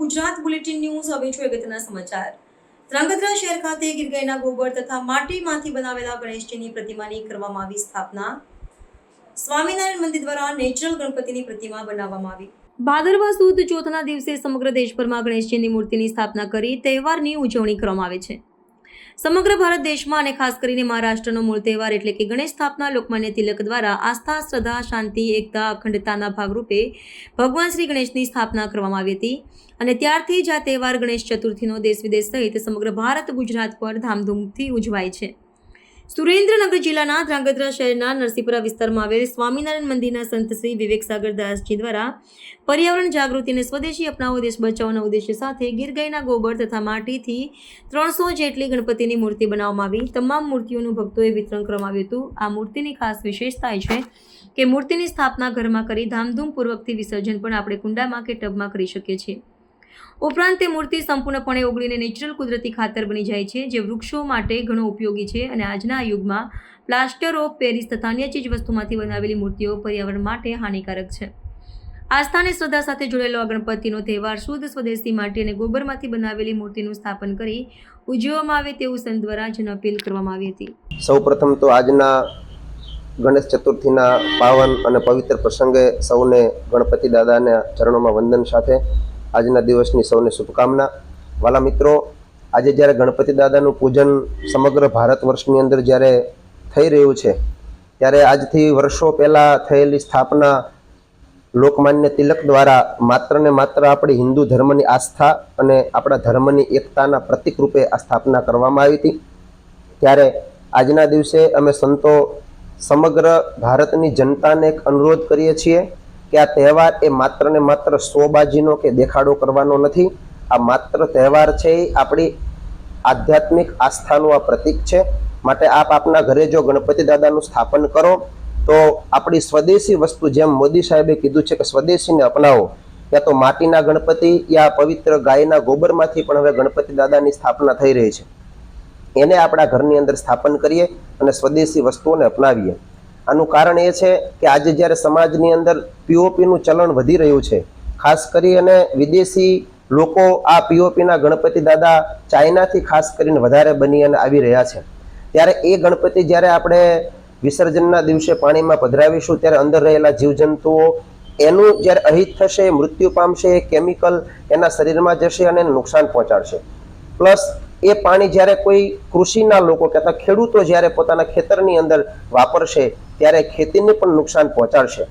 Gujarat bulletin news હવે જોઈએ અગત્યના સમાચાર. ધ્રાંગધ્રા શહેર ખાતે ગીરગાયના ગોબર તથા માટીમાંથી બનાવેલા ગણેશજીની પ્રતિમાની કરવામાં આવી સ્થાપના. સ્વામિનારાયણ મંદિર દ્વારા નેચરલ ગણપતિની પ્રતિમા બનાવવામાં આવી. ભાદરવા સુદ ચોથના દિવસે સમગ્ર દેશભરમાં ગણેશજીની મૂર્તિની સ્થાપના કરી તહેવારની ઉજવણી કરવામાં આવે છે. સમગ્ર ભારત દેશમાં અને ખાસ કરીને મહારાષ્ટ્રનો મૂળ તહેવાર એટલે કે ગણેશ સ્થાપના લોકમાન્ય તિલક દ્વારા આસ્થા, શ્રદ્ધા, શાંતિ, એકતા, અખંડતાના ભાગરૂપે ભગવાન શ્રી ગણેશની સ્થાપના કરવામાં આવી હતી. અને ત્યારથી જ આ તહેવાર ગણેશ ચતુર્થીનો દેશ વિદેશ સહિત સમગ્ર ભારત ગુજરાત પર ધામધૂમથી ઉજવાય છે. સુરેન્દ્રનગર જિલ્લાના ધ્રાંગધ્રા શહેરના નરસિંહપુરા વિસ્તારમાં આવેલ સ્વામિનારાયણ મંદિરના સંત શ્રી વિવેક સાગર દાસજી દ્વારા પર્યાવરણ જાગૃતિ અને સ્વદેશી અપનાવો, દેશ બચાવવાના ઉદ્દેશ્ય સાથે ગીર ગાયના ગોબર તથા માટીથી ત્રણસો જેટલી ગણપતિની મૂર્તિ બનાવવામાં આવી. તમામ મૂર્તિઓનું ભક્તોએ વિતરણ કરવામાં આવ્યું હતું. આ મૂર્તિની ખાસ વિશેષતા એ છે કે મૂર્તિની સ્થાપના ઘરમાં કરી ધામધૂમપૂર્વકથી વિસર્જન પણ આપણે કુંડામાં કે ટબમાં કરી શકીએ છીએ. ઉપરાંત તે મૂર્તિ સંપૂર્ણપણે ઓગળીને નેચરલ કુદરતી ખાતર બની જાય છે, જે વૃક્ષો માટે ઘણો ઉપયોગી છે અને આજના યુગમાં પ્લાસ્ટર ઓફ પેરિસ તથા અન્ય ચીજ વસ્તુમાંથી બનાવેલી મૂર્તિઓ પર્યાવરણ માટે હાનિકારક છે. આસ્થાને શ્રદ્ધા સાથે જોડેલો આ ગણપતિનો તહેવાર શુદ્ધ સ્વદેશી માટી અને ગોબરમાંથી બનાવેલી મૂર્તિનું સ્થાપન કરી ઉજવવામાં આવે તેવું સંત દ્વારા જન અપીલ કરવામાં આવી હતી. સૌપ્રથમ તો આજના ગણેશ ચતુર્થીના પાવન અને પવિત્ર પ્રસંગે સૌને ગણપતિ દાદાના ચરણોમાં વંદન સાથે આજના દિવસની સૌને શુભકામના. વાલા મિત્રો, આજે જ્યારે ગણપતિ દાદાનું પૂજન સમગ્ર ભારત વર્ષની અંદર જ્યારે થઈ રહ્યું છે, ત્યારે આજથી વર્ષો પહેલાં થયેલી સ્થાપના લોકમાન્ય તિલક દ્વારા માત્ર ને માત્ર આપણી હિન્દુ ધર્મની આસ્થા અને આપણા ધર્મની એકતાના પ્રતિકરૂપે આ સ્થાપના કરવામાં આવી હતી. ત્યારે આજના દિવસે અમે સંતો સમગ્ર ભારતની જનતાને એક અનુરોધ કરીએ છીએ કે આ તહેવાર એ માત્ર ને માત્ર સોબાજીનો કે દેખાડો કરવાનો નથી. આ માત્ર તહેવાર છે એ આપણી આધ્યાત્મિક આસ્થાનું આ પ્રતીક છે. માટે આપ આપના ઘરે જો ગણપતિ દાદાનું સ્થાપન કરો, તો આપણી સ્વદેશી વસ્તુ જેમ મોદી સાહેબે કીધું છે કે સ્વદેશીને અપનાવો. યા તો માટીના ગણપતિ, યા પવિત્ર ગાયના ગોબરમાંથી પણ હવે ગણપતિ દાદાની સ્થાપના થઈ રહી છે. એને આપણા ઘરની અંદર સ્થાપન કરીએ અને સ્વદેશી વસ્તુઓને અપનાવીએ. આનું કારણ એ છે કે આજે જ્યારે સમાજની અંદર પીઓપીનું ચલણ વધી રહ્યું છે, ખાસ કરી અને વિદેશી લોકો આ પીઓપીના ગણપતિ દાદા ચાઇનાથી ખાસ કરીને વધારે બની અને આવી રહ્યા છે. ત્યારે એ ગણપતિ જ્યારે આપણે વિસર્જનના દિવસે પાણીમાં પધરાવીશું, ત્યારે અંદર રહેલા જીવજંતુઓ એનું જ્યારે અહિત થશે, મૃત્યુ પામશે, એ કેમિકલ એના શરીરમાં જશે અને નુકસાન પહોંચાડશે. પ્લસ એ પાણી જ્યારે કોઈ કૃષિના લોકો કહેતા ખેડૂતો જ્યારે પોતાના ખેતરની અંદર વાપરશે, ત્યારે ખેતીને પણ નુકસાન પહોંચાડશે.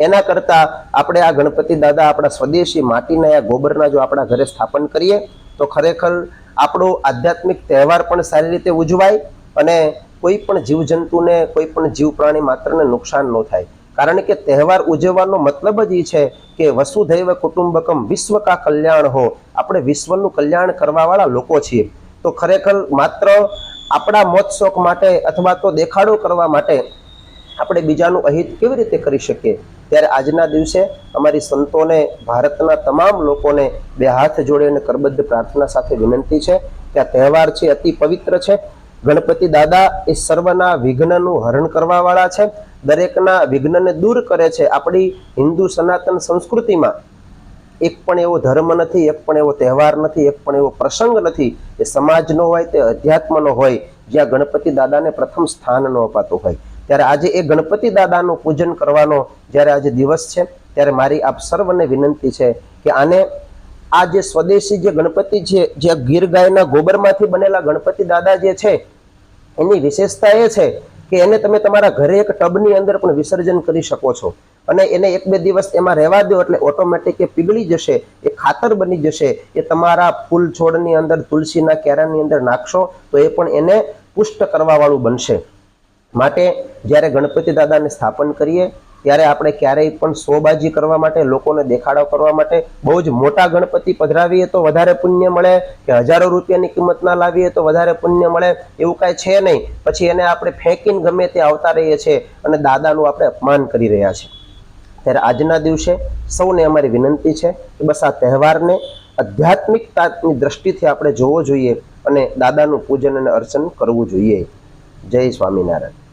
એના કરતાં આપણે આ ગણપતિ દાદા આપણા સ્વદેશી માટીના આ ગોબરના જો આપણા ઘરે સ્થાપન કરીએ, તો ખરેખર આપણો આધ્યાત્મિક તહેવાર પણ સારી રીતે ઉજવાય અને કોઈ પણ જીવજંતુને, કોઈ પણ જીવ પ્રાણી માત્રને નુકસાન ન થાય. કારણ કે તહેવાર ઉજવવાનો મતલબ જ એ છે કે વસુધૈવ કુટુંબકમ વિશ્વ કા કલ્યાણ હો. આપણે વિશ્વનું કલ્યાણ કરવાવાળા લોકો છીએ. તો ખરેખર માત્ર આપણા મોત શોખ માટે અથવા તો દેખાડો કરવા માટે આપણે બીજાનું અહિત કેવી રીતે કરી શકીએ? ત્યારે આજના દિવસે અમારી સંતોને, ભારતના તમામ લોકોને બે હાથ જોડીને કરબદ્ધ પ્રાર્થના સાથે વિનંતી છે કે આ તહેવાર છે અતિ પવિત્ર છે. ગણપતિ દાદા એ સર્વના વિઘ્નનું હરણ કરવાવાળા છે. દરેકના વિઘ્નને દૂર કરે છે આપણી હિન્દુ સનાતન સંસ્કૃતિમાં. એક પણ એવો ધર્મ નથી, એક પણ એવો તહેવાર નથી, એક પણ એવો પ્રસંગ નથી. એ સમાજનો હોય, તે અધ્યાત્મનો હોય, જ્યાં ગણપતિ દાદાને પ્રથમ સ્થાન ન અપાતું હોય. ત્યારે આજે એ ગણપતિ દાદાનું પૂજન કરવાનો જ્યારે આજે દિવસ છે, ત્યારે મારી આપ સર્વને વિનંતી છે કે આને આ જે સ્વદેશી જે ગણપતિ છે, જે ગીર ગાયના ગોબરમાંથી બનેલા ગણપતિ દાદા જે છે, એની વિશેષતા એ છે કે એને તમે તમારા ઘરે એક ટબની અંદર પણ વિસર્જન કરી શકો છો. અને એને એક બે દિવસ એમાં રહેવા દો એટલે ઓટોમેટિક એ પીગળી જશે, એ ખાતર બની જશે, એ તમારા ફૂલ છોડની અંદર, તુલસીના કેરાની અંદર નાખશો તો એ પણ એને પુષ્ટ કરવાવાળું બનશે. માટે જ્યારે ગણપતિ દાદાને સ્થાપન કરીએ ત્યારે આપણે ક્યારેય પણ સોબાજી કરવા માટે, લોકોને દેખાડો કરવા માટે બહુ જ મોટા ગણપતિ પધરાવીએ તો વધારે પુણ્ય મળે, કે હજારો રૂપિયાની કિંમતના લાવીએ તો વધારે પુણ્ય મળે, એવું કાંઈ છે નહીં. પછી એને આપણે ફેંકીને ગમે તે આવતા રહીએ છીએ અને દાદાનું આપણે અપમાન કરી રહ્યા છીએ. ત્યારે આજના દિવસે સૌને અમારી વિનંતી છે કે બસ આ તહેવારને આધ્યાત્મિકતાની દ્રષ્ટિથી આપણે જોવો જોઈએ અને દાદાનું પૂજન અને અર્ચન કરવું જોઈએ. જય સ્વામિનારાયણ.